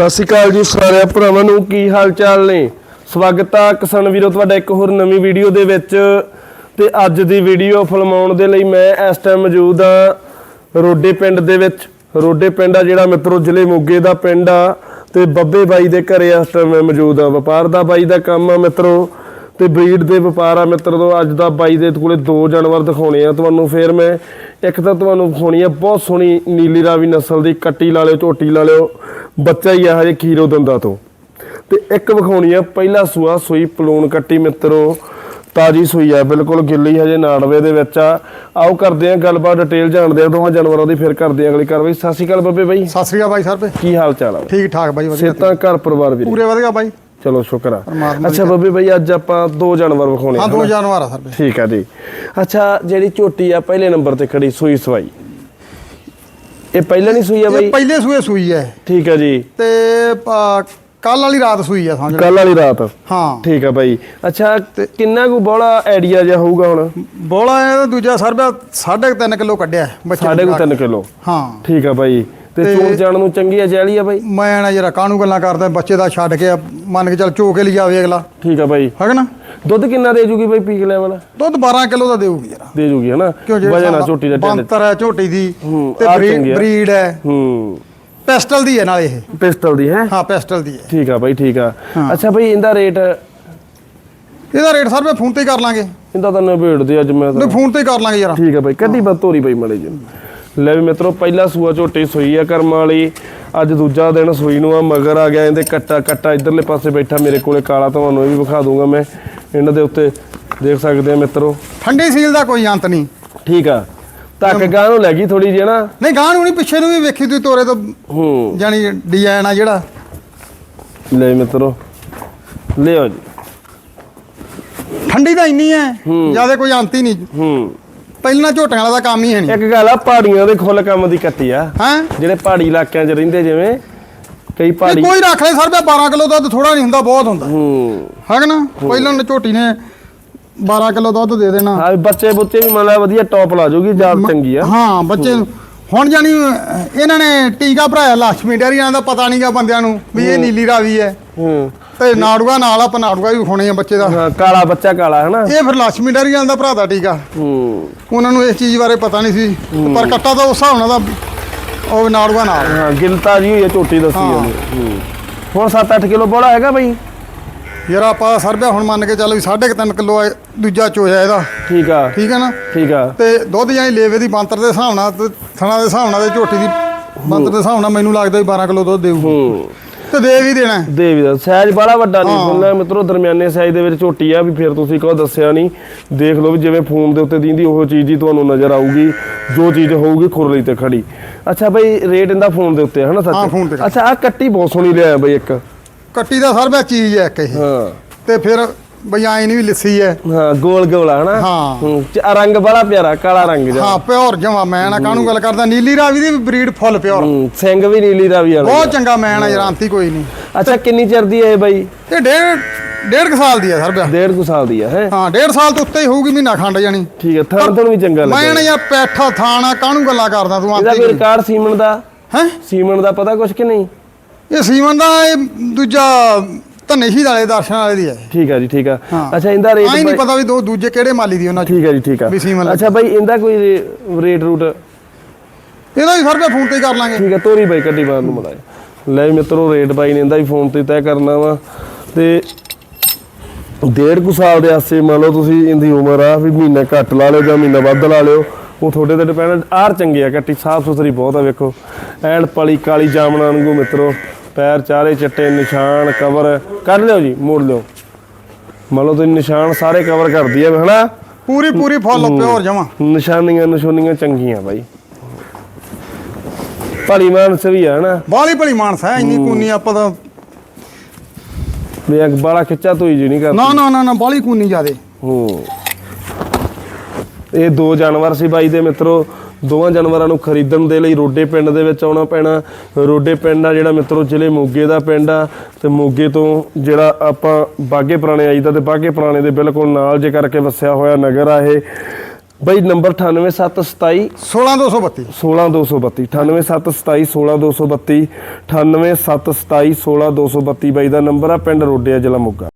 ਸਤਿ ਸ਼੍ਰੀ ਅਕਾਲ ਜੀ ਸਾਰਿਆਂ ਭਰਾਵਾਂ ਨੂੰ, ਕੀ ਹਾਲ ਚਾਲ ਨੇ? ਸਵਾਗਤ ਆ ਕਿਸਾਨ ਵੀਰੋ, ਤੁਹਾਡਾ ਇੱਕ ਹੋਰ ਨਵੀਂ ਵੀਡੀਓ ਦੇ ਵਿੱਚ। ਤੇ ਅੱਜ ਦੀ ਵੀਡੀਓ ਫਿਲਮਾਉਣ ਦੇ ਲਈ ਮੈਂ ਇਸ ਟਾਈਮ ਮੌਜੂਦ ਆ ਰੋਡੇ ਪਿੰਡ ਦੇ ਵਿੱਚ। ਰੋਡੇ ਪਿੰਡ ਆ ਜਿਹੜਾ ਮਿੱਤਰੋ, ਜ਼ਿਲ੍ਹੇ ਮੋਗੇ ਦਾ ਪਿੰਡ ਆ। ਤੇ ਬੱਬੇ ਬਾਈ ਦੇ ਘਰੇ ਇਸ ਟਾਈਮ ਮੈਂ ਮੌਜੂਦ ਆ। ਵਪਾਰ ਦਾ ਬਾਈ ਦਾ ਕੰਮ ਆ ਮਿੱਤਰੋ। ਤੇ ਬਰੀਡ ਦੇ ਵਪਾਰ ਆ ਮਿੱਤਰ ਤੋਂ ਅੱਜ ਦਾ ਬਾਈ ਦੇ ਕੋਲੇ ਦੋ ਜਾਨਵਰ ਦਿਖਾਉਣੇ ਆ। ਤੁਹਾਨੂੰ ਫੇਰ ਮੈਂ ਇੱਕ ਤਾਂ ਤੁਹਾਨੂੰ ਦਿਖਾਉਣੀ ਆ ਬਹੁਤ ਸੋਹਣੀ ਨੀਲੀ ਰਾਵੀ ਨਸਲ ਦੀ ਕੱਟੀ ਲਾ ਲਿਓ ਝੋਟੀ ਲਾ ਲਿਓ। ਬੱਚਾ ਹੀ ਆ ਹਜੇ ਖੀਰੋ ਦੰਦਾਂ ਤੋਂ। ਤੇ ਇੱਕ ਵਿਖਾਉਣੀ ਆ ਪਹਿਲਾ ਸੂਆ ਸੂਈ ਪਲੂਣ ਕੱਟੀ ਮਿੱਤਰੋ ਤਾਜੀ ਸੂਈ ਆ ਬਿਲਕੁਲ ਗਿੱਲੀ ਹਜੇ ਨਾੜਵੇ ਦੇ ਵਿੱਚ ਆ। ਆਓ ਕਰਦੇ ਆ ਗੱਲਬਾਤ ਡਿਟੇਲ ਜਾਣਦੇ ਆ ਦੋਹਾਂ ਜਾਨਵਰਾਂ ਦੀ ਫਿਰ ਕਰਦੇ ਆ ਅਗਲੀ ਕਾਰਵਾਈ। ਸਤਿ ਸ਼੍ਰੀ ਅਕਾਲ ਬੱਬੇ ਬਾਈ। ਸਤਿ ਸ੍ਰੀ ਅਕਾਲ ਬਾਈ ਸਾਹਿਬ ਕੀ ਹਾਲ ਚਾਲ ਆ ਠੀਕ ਠਾਕ ਬਾਈ ਵਧੀਆ ਸਿਹਤਾਂ ਘਰ ਪਰਿਵਾਰ ਵੀਰੇ? ਪੂਰੇ ਵਧੀਆ ਬਾਈ। ਚਲੋ ਸ਼ੁਕਰ ਆ। ਪਰਮਾਤਮਾ ਅੱਛਾ ਬੱਬੇ ਬਾਈ ਅੱਜ ਆਪਾਂ ਦੋ ਜਾਨਵਰ ਵਿਖਾਉਣੇ ਹਾਂ ਦੋ ਜਾਨਵਰ ਆ ਸਰ ਠੀਕ ਆ ਜੀ। ਅੱਛਾ ਜਿਹੜੀ ਝੋਟੀ ਆ ਪਹਿਲੇ ਨੰਬਰ ਤੇ ਖੜੀ ਸੂਈ ਸਵਾਈ। ਇਹ ਪਹਿਲਾਂ ਨਹੀਂ ਸੂਈ ਆ ਇਹ ਬਾਈ ਪਹਿਲੇ ਸੂਏ ਸੂਈ ਹੈ ਠੀਕ ਆ ਜੀ। ਤੇ ਕੱਲ ਵਾਲੀ ਰਾਤ ਸੂਈ ਆ ਸਮਝ ਲਓ। ਕੱਲ ਵਾਲੀ ਰਾਤ? ਹਾਂ। ਠੀਕ ਆ ਬਾਈ। ਅੱਛਾ ਕਿੰਨਾ ਕੁ ਬੋਲਾ ਆਈਡੀਆ ਜਿਹਾ ਹੋਊਗਾ ਹੁਣ? ਬੋਲਾ ਇਹ ਦੂਜਾ ਸਰ 3.5 ਕਿਲੋ ਕੱਢਿਆ ਹੈ ਬੱਚੇ ਸਾਢੇ ਕੁ ਨੂੰ ਤਿੰਨ ਕਿਲੋ? ਹਾਂ। ਠੀਕ ਆ ਬਾਈ। ਤੇ ਚੂਰ ਜਾਣ ਨੂੰ ਚੰਗੀ ਆ ਜੈਲੀ ਆ ਬਾਈ? ਮੈਂ ਨਾ ਜਰਾ ਕਾਹਨੂੰ ਗੱਲਾਂ ਕਰਦਾ ਬੱਚੇ ਦਾ ਛੱਡ ਕੇ ਮੰਨ ਕੇ ਚੱਲ ਚੋ ਕੇ ਲਈ ਜਾਵੇ ਅਗਲਾ। ਠੀਕ ਆ ਬਾਈ। ਹੈਗਾ ਨਾ? ਦੁੱਧ ਕਿੰਨਾ ਦੇ ਜੂਗੀ ਬਾਈ ਪੀਕ ਲੈਵਲ ਦੁੱਧ 12 ਕਿਲੋ ਦਾ ਦੇਊਗੀ ਜਰਾ। ਦੇ ਜੂਗੀ ਹਨਾ ਵਜਨ ਆ ਝੋਟੀ ਦਾ ਬੰਤਰ ਹੈ ਝੋਟੀ ਦੀ ਤੇ। ਬਰੀਡ ਹੈ। ਹੂੰ। ਪੈਸਟਲ ਦੀ ਹੈ ਨਾਲ ਇਹ। ਪਿਸਟਲ ਦੀ ਹੈ? ਹਾਂ ਪੈਸਟਲ ਦੀ ਹੈ। ਠੀਕ ਆ ਬਾਈ ਠੀਕ ਆ। ਅੱਛਾ ਬਾਈ ਇਹਦਾ ਰੇਟ? ਇਹਦਾ ਰੇਟ ਸਰ ਮੈਂ ਫੋਨ ਤੇ ਕਰ ਲਾਂਗੇ। ਇਹਦਾ ਤਾਂ ਨਿਬੇੜ ਦੇ ਅੱਜ ਮੈਂ ਤਾਂ। ਫੋਨ ਤੇ ਕਰ ਲਾਂਗੇ ਜਰਾ। ਠੀਕ ਆ ਬਾਈ ਕੱਢੀ ਬਾ ਤੋਰੀ ਬਾਈ ਮਲੇ ਜੀ ਲੈ ਵੀ ਮਿੱਤਰੋ ਪਹਿਲਾ ਸੂਆ ਝੋਟੀ ਸੂਈ ਆ ਕਰਮਾਂ ਵਾਲੀ ਅੱਜ ਦੂਜਾ ਦਿਨ ਸੂਈ ਨੂੰ ਆ ਮਗਰ ਆ ਗਿਆ ਇਹਦੇ ਕੱਟਾ ਕੱਟਾ ਇਧਰਲੇ ਪਾਸੇ ਬੈਠਾ ਮੇਰੇ ਕੋਲੇ ਕਾਲਾ ਤੁਹਾਨੂੰ ਇਹ ਵੀ ਵਿਖਾ ਦੂੰਗਾ ਮੈਂ ਇਹਨਾਂ ਦੇ ਉੱਤੇ ਦੇਖ ਸਕਦੇ ਆ ਮਿੱਤਰੋ। ਠੰਡੀ ਸੀਲ ਦਾ ਕੋਈ ਅੰਤ ਨਹੀਂ। ਠੀਕ ਆ ਤੱਕ ਗਾਂ ਨੂੰ ਲੈ ਗਈ ਥੋੜੀ ਜਿਹੀ ਨਾ? ਨਹੀਂ ਗਾਂ ਨੂੰ ਨਹੀਂ ਪਿੱਛੇ ਨੂੰ ਵੀ ਵੇਖੀ ਤੂੰ ਤੋਰੇ ਤੋਂ ਹੂੰ। ਜਾਨੀ ਡਿਜ਼ਾਈਨ ਆ ਜਿਹੜਾ। ਲੈ ਮਿੱਤਰੋ ਲਿਓ ਜੀ। ਠੰਡੀ ਤਾਂ ਇੰਨੀ ਹੂੰ। ਜ਼ਿਆਦਾ ਕੋਈ ਅੰਤ ਹੀ ਨਹੀਂ। ਹੂੰ। ਪਹਿਲਾਂ ਝੋਟਿਆਂ ਵਾਲਾ ਦਾ ਕੰਮ ਹੀ ਹੈ ਨਹੀਂ। ਇੱਕ ਗੱਲ ਆ ਪਹਾੜੀਆਂ ਦੇ ਖੁੱਲ ਕੰਮ ਦੀ ਕੱਟੀ ਆ। ਹਾਂ? ਜਿਹੜੇ ਪਹਾੜੀ ਇਲਾਕਿਆਂ 'ਚ ਰਹਿੰਦੇ ਜਿਵੇਂ ਕਈ ਪਹਾੜੀ ਕੋਈ ਰੱਖ ਲੈ ਸਰ 12 ਕਿਲੋ ਦੁੱਧ ਥੋੜਾ ਨਹੀਂ ਹੁੰਦਾ ਬਹੁਤ ਹੁੰਦਾ। ਹੂੰ। ਹੈਗਾ ਨਾ? ਪਹਿਲਾਂ ਝੋਟੀ ਨੇ 12 ਕਿਲੋ ਦੁੱਧ ਦੇ ਦੇਣਾ। ਹਾਂ ਬੱਚੇ ਬੁੱਚੇ ਵੀ ਮਤਲਬ ਵਧੀਆ ਟੌਪ ਲਾ ਜੂਗੀ ਜਾਤ ਚੰਗੀ ਆ। ਹਾਂ ਬੱਚੇ ਹੁਣ ਜਾਨੀ ਇਹਨਾਂ ਨੇ ਟੀਕਾ ਭਰਾਇਆ ਲక్ష్ਮੀ ਡੈਰੀਆਂ ਦਾ ਪਤਾ ਨਹੀਂਗਾ ਬੰਦਿਆਂ ਨੂੰ ਵੀ ਇਹ ਨੀਲੀ ਰਾਵੀ ਹੈ। ਹੂੰ। ਤੇ ਨਾੜੂਆ ਨਾਲ ਆਪਾਂ ਨਾੜੂਆ ਵੀ ਵਿਖਾਉਣੇ ਆ ਬੱਚੇ ਦਾ। ਹਾਂ ਕਾਲਾ ਬੱਚਾ ਕਾਲਾ ਹੈ ਨਾ ਇਹ ਫਿਰ ਲక్ష్ਮੀ ਡੈਰੀਆਂ ਦਾ ਭਰਾ ਦਾ ਟੀਕਾ। ਹੂੰ। ਉਹਨਾਂ ਨੂੰ ਇਸ ਚੀਜ਼ ਬਾਰੇ ਪਤਾ ਨਹੀਂ ਸੀ ਪਰ ਕੱਟਾ ਤਾਂ ਉਸ ਹਿਸਾਬ ਨਾਲ ਦਾ ਉਹ ਨਾੜੂਆ ਨਾਲ। ਹਾਂ ਗਿਲਤਾ ਜੀ ਹੋਈ ਹੈ ਝੋਟੀ ਦੱਸੀ। ਉਹਨੇ। ਹੂੰ। ਹੁਣ 7-8 ਕਿਲੋ ਬੋਲਾ ਹੈਗਾ ਬਈ? ਯਾਰ ਆਪਾਂ ਸਰਬਿਆ ਹੁਣ ਮੰਨ ਕੇ ਚੱਲ ਵੀ 3.5 ਕਿਲੋ ਦੂਜਾ ਚੋਇਆ ਇਹਦਾ। ਠੀਕ ਆ। ਠੀਕ ਹੈ ਨਾ? ਠੀਕ ਆ। ਤੇ ਦੁੱਧ ਜਾਂ ਲੇਵੇ ਦੀ ਬੰਤਰ ਦੇ ਹਿਸਾਬ ਨਾਲ ਥਣਾ ਦੇ ਹਿਸਾਬ ਨਾਲ ਤੇ ਝੋਟੀ ਦੀ ਬੰਤਰ ਦੇ ਹਿਸਾਬ ਨਾਲ ਮੈਨੂੰ ਲੱਗਦਾ ਵੀ 12 ਕਿਲੋ ਦੁੱਧ ਦੇਊ। ਹੂੰ। ਤੇ ਦੇ ਵੀ ਦੇਣਾ। ਹੈ। ਦੇਵੀ ਦਾ ਸਾਈਜ਼ ਬੜਾ ਵੱਡਾ ਨਹੀਂ। ਹੁੰਦਾ ਮਿੱਤਰੋ ਦਰਮਿਆਨੇ ਸਾਈਜ਼ ਦੇ ਵਿੱਚ ਝੋਟੀ ਆ ਵੀ ਫਿਰ ਤੁਸੀਂ ਕਹੋ ਦੱਸਿਆ ਨਹੀਂ। ਦੇਖ ਲਓ ਵੀ ਜਿਵੇਂ ਫੋਨ ਦੇ ਉੱਤੇ ਦਿੰਦੀ ਉਹ ਚੀਜ਼ ਹੀ ਤੁਹਾਨੂੰ ਨਜ਼ਰ ਆਊਗੀ। ਜੋ ਚੀਜ਼ ਹੋਊਗੀ ਖੁਰਲੀ ਤੇ ਖੜੀ। ਅੱਛਾ ਬਈ ਰੇਟ ਇਹਦਾ ਫੋਨ ਦੇ ਉੱਤੇ ਹੈ phone ਤੇ। ਅੱਛਾ ਆ ਕੱਟੀ ਬਹੁਤ ਸੋਹਣੀ ਲਿਆਇਆ ਬਈ ਇੱਕ। ਕੱਟੀ ਦਾ ਸਰਬਿਆ ਚੀਜ਼ ਹੈ ਇੱਕ ਇਹ। ਹਾਂ। ਤੇ ਫਿਰ ਨਹੀਂ ਵੀ ਲੱਸੀ ਹੈ ਹਾਂ ਗੋਲ ਗੋਲਾ ਹਨਾ? ਹਾਂ। ਹੂੰ, ਚ- ਰੰਗ ਬੜਾ ਪਿਆਰਾ ਕਾਲਾ ਰੰਗ ਜਿਹਾ। ਹਾਂ ਪਿਓਰ ਜਮਾ ਮੈਂ ਨਾ ਕਾਹਨੂੰ ਗੱਲ ਕਰਦਾ? ਨੀਲੀ ਰਾਵੀ ਦੀ ਬਰੀਡ ਫੁੱਲ ਪਿਓਰ। ਹੂੰ, ਸਿੰਘ ਵੀ ਨੀਲੀ ਰਾਵੀ ਵਾਲਾ ਬਹੁਤ ਚੰਗਾ ਮੈਂ ਨਾ ਜਰਾਂਤੀ ਕੋਈ ਨਹੀਂ। ਅੱਛਾ ਕਿੰਨੀ ਚਿਰ ਦੀ ਹੈ ਇਹ ਬਾਈ? ਤੇ ਡੇਢ ਡੇਢ ਕੁ ਸਾਲ ਦੀ ਹੈ ਸਰਬਿਆ। ਡੇਢ ਕੁ ਸਾਲ ਦੀ ਹੈ ਹੈ? ਹਾਂ ਡੇਢ ਸਾਲ ਤੋਂ ਉੱਤੇ ਹੀ ਹੋਊਗੀ ਮਹੀਨਾ ਖੰਡ ਜਾਣੀ। ਠੀਕ ਹੈ ਥਣ ਥਣ ਵੀ ਚੰਗਾ ਮੈਂ ਨਾ ਯਾਰ ਪੈਠਾ ਥਾਣਾ ਕਾਹਨੂੰ ਗੱਲਾਂ ਕਰਦਾ ਤੂੰ ਇਹਦਾ ਆਂਤੀ ਵੀ ਰਿਕਾਰਡ ਸੀਮਨ ਦਾ? ਹੈ? ਸੀਮਨ ਦਾ ਪਤਾ ਕੁਛ ਕਿ ਨਹੀਂ? ਇਹ ਸੀਮਨ ਦਾ ਇਹ ਦੂਜਾ ਧੰਨੇ ਸ਼ਹੀਦ ਵਾਲੇ ਦਰਸ਼ਨ ਵਾਲੇ ਦੀ ਹੈ ਠੀਕ ਹੈ ਜੀ ਠੀਕ ਹੈ ਹਾਂ। ਅੱਛਾ ਇਹਦਾ ਰੇਟ ਨਹੀਂ ਪਤਾ ਵੀ ਦੋ ਦੂਜੇ ਕਿਹੜੇ ਮਾਲੀ ਦੀ ਉਹਨਾਂ ਚ। ਠੀਕ ਹੈ ਜੀ ਠੀਕ ਵੀ ਸੀਮਨ ਅੱਛਾ ਬਾਈ ਇਹਦਾ ਕੋਈ ਰੇ- ਰੇਟ ਰੂਟ? ਇਹਦਾ ਵੀ ਸਰਬਿਆ ਫੋਨ ਤੇ ਹੀ ਕਰ ਲਾਂਗੇ। ਠੀਕ ਹੈ ਤੋਰੀ ਬਾਈ ਕੱਢੀ ਬਾਹਰ ਨੂੰ ਮੜਾਇਆ ਲੈ ਵੀ ਮਿੱਤਰੋ ਰੇਟ ਬਾਈ ਨੇ ਇਹਦਾ ਵੀ ਫੋਨ ਤੇ ਤੈਅ ਕਰਨਾ ਵਾ। ਤੇ ਡੇਢ ਕੁ ਸਾਲ ਦੇ ਆਸੇ ਮੰਨ ਲਓ ਤੁਸੀਂ ਇਹਦੀ ਉਮਰ ਆ ਵੀ ਮਹੀਨਾ ਘੱਟ ਲਾ ਲਿਓ ਜਾਂ ਮਹੀਨਾ ਵੱਧ ਲਾ ਲਿਓ। ਉਹ ਤੁਹਾਡੇ ਤੇ ਡਿਪੈਂਡ ਆਰ ਚੰਗੇ ਆ ਕੱਟੀ ਸਾਫ਼ ਸੁਥਰੀ ਬਹੁਤ ਆ ਵੇਖੋ। ਐਨ ਪਲੀ ਕਾਲੀ ਜਾਮਣਾ ਵਾਂਗੂ ਮਿੱਤਰੋ। ਪੈਰ ਚਾਰੇ ਚਿੱਟੇ ਨਿਸ਼ਾਨ ਕਵਰ ਕੱਢ ਲਿਓ ਜੀ ਮੋੜ ਲਿਓ। ਮੰਨ ਲਓ ਤੁਸੀਂ ਨਿਸ਼ਾਨ ਸਾਰੇ ਕਵਰ ਕਰਦੀ ਆ ਹਨਾ? ਪੂਰੀ ਪੂਰੀ ਫੁੱਲ ਪਿਓਰ ਜਮਾ। ਨਿਸ਼ਾਨੀਆਂ ਨਿਸ਼ਾਨੀਆਂ ਚੰਗੀਆਂ ਬਾਈ। ਭਲੀ ਮਾਨਸ ਵੀ ਆ ਨਾ ਬਾਲੀ ਭਲੀ ਮਾਨਸ ਹੈ ਇੰਨੀ ਕੂਨੀ ਆਪਾਂ ਤਾਂ ਵੀ ਇੱਕ ਬਾਲਾ ਖਿੱਚਾ ਤੋਈ ਜੀ ਨਹੀਂ ਕਰਦੀ। ਨਾ ਨਾ ਨਾ ਨਾ ਬਾਲੀ ਕੂਨੀ ਜਿਆਦੇ। ਹੂੰ। ਇਹ ਦੋ ਜਾਨਵਰ ਸੀ ਬਾਈ ਦੇ ਮਿੱਤਰੋ। ਦੋਵਾਂ ਜਾਨਵਰਾਂ ਨੂੰ ਖਰੀਦਣ ਦੇ ਲਈ ਰੋਡੇ ਪਿੰਡ ਦੇ ਵਿੱਚ ਆਉਣਾ ਪੈਣਾ। ਰੋਡੇ ਪਿੰਡ ਆ ਜਿਹੜਾ ਮਿੱਤਰੋ ਜ਼ਿਲ੍ਹੇ ਮੋਗੇ ਦਾ ਪਿੰਡ ਆ। ਤੇ ਮੋਗੇ ਤੋਂ ਜਿਹੜਾ ਆਪਾਂ ਬਾਗੇ ਪੁਰਾਣੇ ਆਈਦਾ ਤੇ ਬਾਗੇ ਪੁਰਾਣੇ ਦੇ ਬਿਲਕੁਲ ਨਾਲ ਜੇ ਕਰਕੇ ਵਸਿਆ ਹੋਇਆ ਨਗਰ ਆ ਇਹ। ਬਾਈ ਨੰਬਰ 98727 16232 16232 98727 16232 98727 16232 ਬਾਈ ਦਾ ਨੰਬਰ ਆ ਪਿੰਡ ਰੋਡਿਆ ਜ਼ਿਲ੍ਹਾ ਮੋਗਾ।